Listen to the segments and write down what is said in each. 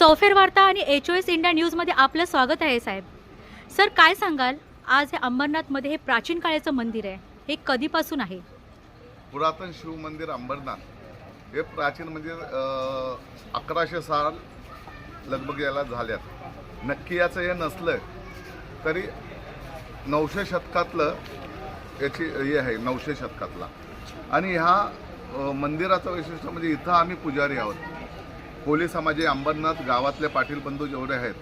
चौफेर वार्ता आणि एच ओ एस इंडिया न्यूजमध्ये आपलं स्वागत आहे साहेब. सर काय सांगाल? आज हे अंबरनाथमध्ये हे प्राचीन काळाचं मंदिर आहे. हे कधीपासून आहे? पुरातन शिव मंदिर अंबरनाथ. हे प्राचीन म्हणजे अकराशे साल लगभग याला झाल्यात. नक्की याचं हे नसलं तरी नऊशे शतकातलं याची हे आहे नऊशे शतकातला. आणि ह्या मंदिराचं वैशिष्ट्य म्हणजे इथं आम्ही पुजारी आहोत. कोली समाजी अंबरनाथ गावातले पाटील बंधू जेवढे आहेत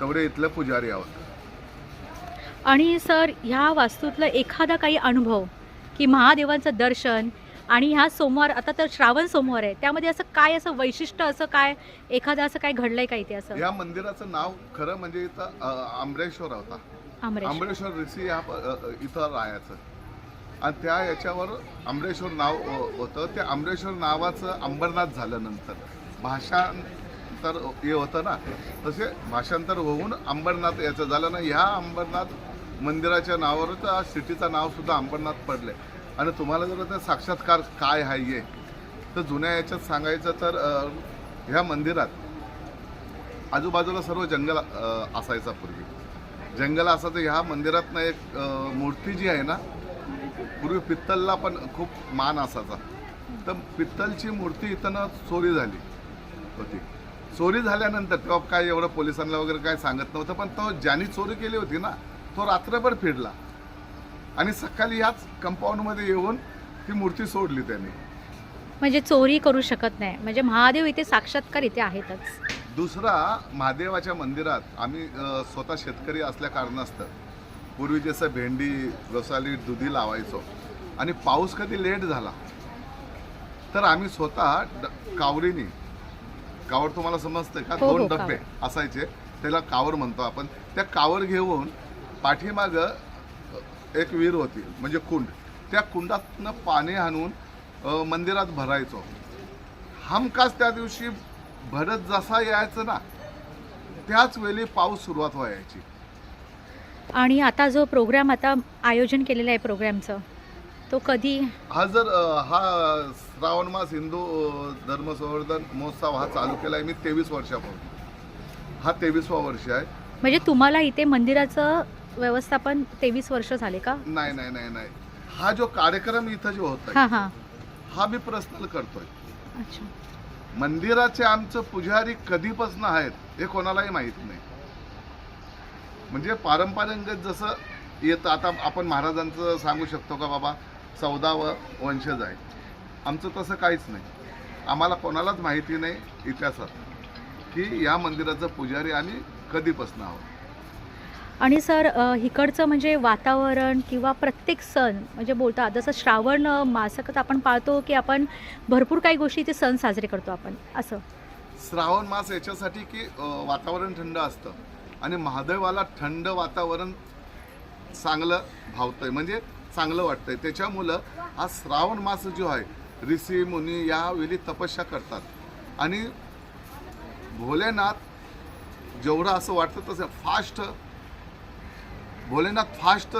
तेवढे इथले पुजारी आहोत. आणि सर ह्या वास्तूतला एखादा काही अनुभव की महादेवांचं दर्शन आणि ह्या सोमवार आता तर श्रावण सोमवार आहे त्यामध्ये असं काय असं वैशिष्ट्य असं काय एखादं असं काय घडलंय का इथे असं? या मंदिराचं नाव खरं म्हणजे इथं अ, आंबरेश्वर होता. आमरेश आंबरेश्वर ऋषी या प- अ, अ, इथं राहायचं. आणि त्या याच्यावर आंबरेश्वर नाव अ, होतं. त्या आंबरेश्वर नावाचं अंबरनाथ झालं नंतर भाषांतर हे होतं ना. तसे भाषांतर होऊन अंबरनाथ याचं झालं ना ह्या अंबरनाथ मंदिराच्या नावावर त्या सिटीचं नावसुद्धा अंबरनाथ अंबरनाथ आहे आणि तुम्हाला जर ते साक्षात्कार काय आहे हे तर जुन्या याच्यात सांगायचं तर ह्या मंदिरात आजूबाजूला सर्व जंगल असायचा पूर्वी. जंगल असायचं ह्या मंदिरातनं एक मूर्ती जी आहे ना पूर्वी पित्तलला पण खूप मान असायचा. तर पित्तलची मूर्ती इथं चोरी झाली. होती. चोरी झाल्यानंतर तेव्हा काय एवढं पोलिसांना वगैरे काय सांगत नव्हतं पण तो ज्यांनी चोरी केली होती ना तो रात्रभर फिरला. आणि सकाळी ह्याच कंपाऊंडमध्ये येऊन ती मूर्ती सोडली त्यांनी. म्हणजे चोरी करू शकत नाही. म्हणजे महादेव इथे साक्षात्कार इथे आहेतच. दुसरा महादेवाच्या मंदिरात आम्ही अ, स्वतः शेतकरी असल्या कारणास्तव पूर्वी जसं भेंडी रसाली दुधी लावायचो आणि पाऊस कधी लेट झाला तर आम्ही स्वतः ड- कावरीनी कावड तुम्हाला समजतंय का? हो, हो, दोन डबे कावड. असायचे. त्याला कावर म्हणतो आपण. त्या कावर घेऊन पाठीमागं एक विहीर होती म्हणजे कुंड. त्या कुंडातनं पाणी आणून मंदिरात भरायचो. हमखास त्या दिवशी भरत जसा यायचं ना त्याच वेळी पाऊस सुरुवात व्हायची. आणि आता जो प्रोग्राम आता आयोजन केलेलं आहे प्रोग्रामचं तो कधी? हा जर अ, हा श्रावण मास हिंदू अ, धर्म संवर्धन महोत्सव हा चालू केला आहे मी तेवीस वर्षापासून. हा तेवीसवा वर्ष आहे. म्हणजे तुम्हाला इथे मंदिराचं व्यवस्थापन तेवीस वर्ष झाले का? नाही नाही नाही नाही. हा जो कार्यक्रम इथं जो होत हां हां. हा मी पर्सनल करतोय. अच्छा. मंदिराचे आमचं पुजारी कधीपासून आहेत हे कोणालाही माहीत नाही. म्हणजे पारंपरिक जसं येतं आता आपण महाराजांचं सांगू शकतो का बाबा? चौदावं वंशज आहे. आमचं तसं काहीच नाही. आम्हाला कोणालाच माहिती नाही इतिहासात की या मंदिराचं पुजारी आम्ही कधीपासून आहोत. आणि सर अ, इकडचं म्हणजे वातावरण किंवा प्रत्येक सण म्हणजे बोलता जसं श्रावण अ, मासकत आपण पाळतो की आपण भरपूर काही गोष्टी इथे सण साजरे करतो आपण असं? श्रावण मास याच्यासाठी की अं, वातावरण थंड असतं. आणि महादेवाला थंड वातावरण चांगलं भावतंय. म्हणजे चांगलं वाटतंय. त्याच्यामुळं हा श्रावण मास जो आहे ऋषी मुनी यावेळी तपस्या करतात. आणि भोलेनाथ जेवढं असं वाटतं तसं फास्ट भोलेनाथ फास्ट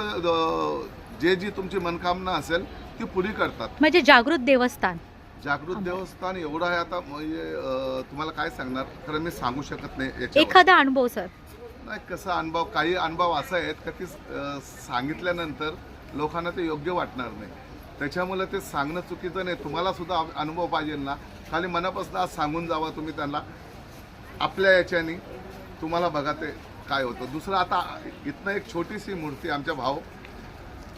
जे जी तुमची मनकामना असेल ती पुरी करतात. म्हणजे जागृत देवस्थान. जागृत देवस्थान एवढं आहे आता म्हणजे तुम्हाला काय सांगणार? खरं मी सांगू शकत नाही एखादा अनुभव सर. नाही कसा अनुभव काही अनुभव असा आहेत का ती सांगितल्यानंतर लोकांना ते योग्य वाटणार नाही. त्याच्यामुळे ते सांगणं चुकीचं नाही. तुम्हाला सुद्धा अनुभव पाहिजे ना. खाली मनापासून आज सांगून जावा तुम्ही त्यांना. आपल्या याच्याने तुम्हाला बघा ते काय होतं. दुसरं आता इथनं एक छोटीशी मूर्ती आमच्या भाऊ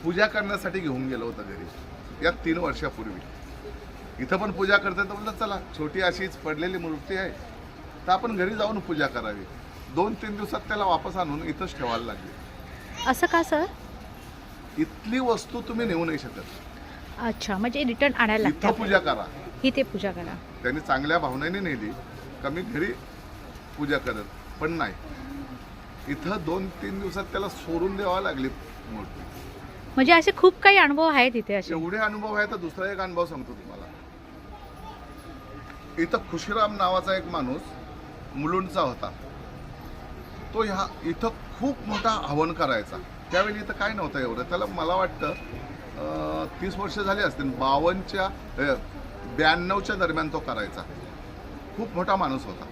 पूजा करण्यासाठी घेऊन गेलो होतं घरी. या तीन वर्षापूर्वी. इथं पण पूजा करते तर म्हणलं चला छोटी अशीच पडलेली मूर्ती आहे. तर आपण घरी जाऊन पूजा करावी. दोन तीन दिवसात त्याला वापस आणून इथंच ठेवायला लागली. असं का सर? इथली वस्तू तुम्ही नेऊ नाही शकत. अच्छा म्हणजे रिटर्न आणायला इथं पूजा करा. इथे पूजा करा. त्यांनी चांगल्या भावनेने नेली कमी घरी पूजा करत पण नाही. इथं दोन तीन दिवसात त्याला सोडून द्यावा लागली मूर्ती. म्हणजे असे खूप काही अनुभव आहेत इथे असे. एवढे अनुभव आहे तर दुसरा एक अनुभव सांगतो तुम्हाला. इथं खुशीराम नावाचा एक माणूस मुलुंडचा होता. तो ह्या इथं खूप मोठा हवन करायचा. त्यावेळी इथं काय नव्हतं एवढं. त्याला मला वाटतं तीस वर्ष झाली असतील बावनच्या ब्याण्णवच्या दरम्यान तो करायचा. खूप मोठा माणूस होता.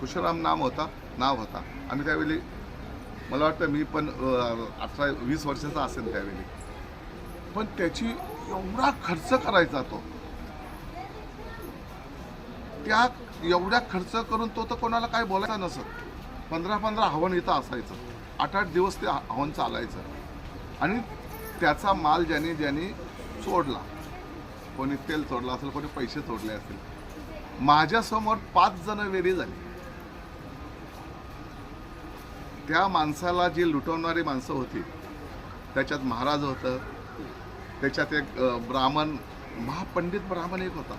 खुशाराम नाम होता नाव होता. आणि त्यावेळी मला वाटतं मी पण अठरा वीस वर्षाचा असेल त्यावेळी. पण त्याची एवढा खर्च करायचा तो. त्या एवढ्या खर्च करून तो तर कोणाला काय बोलायचा नसत. पंधरा पंधरा हवन इथं असायचं. आठ आठ दिवस ते हवन चालायचं. आणि त्याचा माल ज्याने ज्याने चोडला कोणी तेल चोडलं असेल कोणी पैसे चोडले असतील माझ्यासमोर पाच जण वेरी झाली. त्या माणसाला जी लुटवणारी माणसं होती त्याच्यात महाराज होतं त्याच्यात एक ब्राह्मण महापंडित ब्राह्मण एक होता.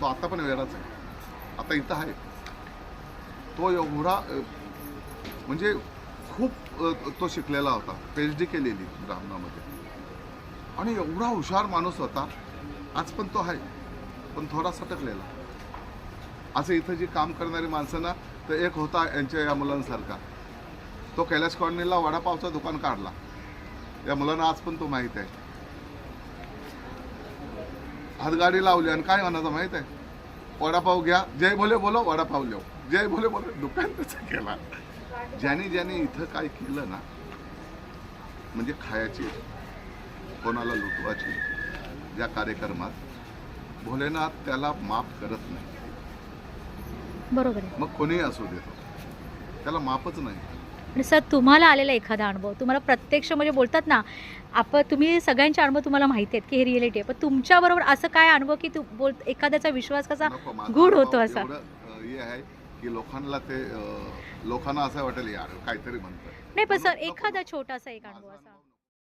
तो आता पण वेळाच आहे. आता इथं आहे. तो एवढा म्हणजे खूप तो शिकलेला होता. पीएच डी केलेली ब्राह्मणामध्ये. आणि एवढा हुशार माणूस होता. आज पण तो आहे. पण थोडा सटकलेला. असं इथं जी काम करणारी माणसं ना तर एक होता यांच्या या मुलांसारखा. तो कैलास कॉलनीला वडापावचं दुकान काढला. या मुलांना आज पण तो माहीत आहे. हातगाडी लावली आणि काय म्हणायचं माहीत आहे? वडापाव घ्या. जय भोले बोलो वडापाव लिहो. जय भोले बोलो. दुकान त्याचा केला. ज्याने ज्याने इथं काय केलं ना म्हणजे खायची कोणाला लुटवाची ज्या कार्यक्रमात भोलेनाथ त्याला माफ करत नाही. बरोबर मग कोणीही असू देतो त्याला माफच नाही. आणि सर तुम्हाला आलेला एखादा अनुभव तुम्हाला प्रत्यक्ष म्हणजे बोलतात ना आपण तुम्ही सगळ्यांचे अनुभव तुम्हाला माहिती आहेत की हे रिअलिटी आहे. पण तुमच्याबरोबर असं काय अनुभव की तू बोल एखाद्याचा विश्वास कसा गूढ होतो असा. की लोकांना ते अं, लोकांना असं वाटेल यार काहीतरी म्हणतं नाही पण सर. एखादा छोटासा एक अनुभव असा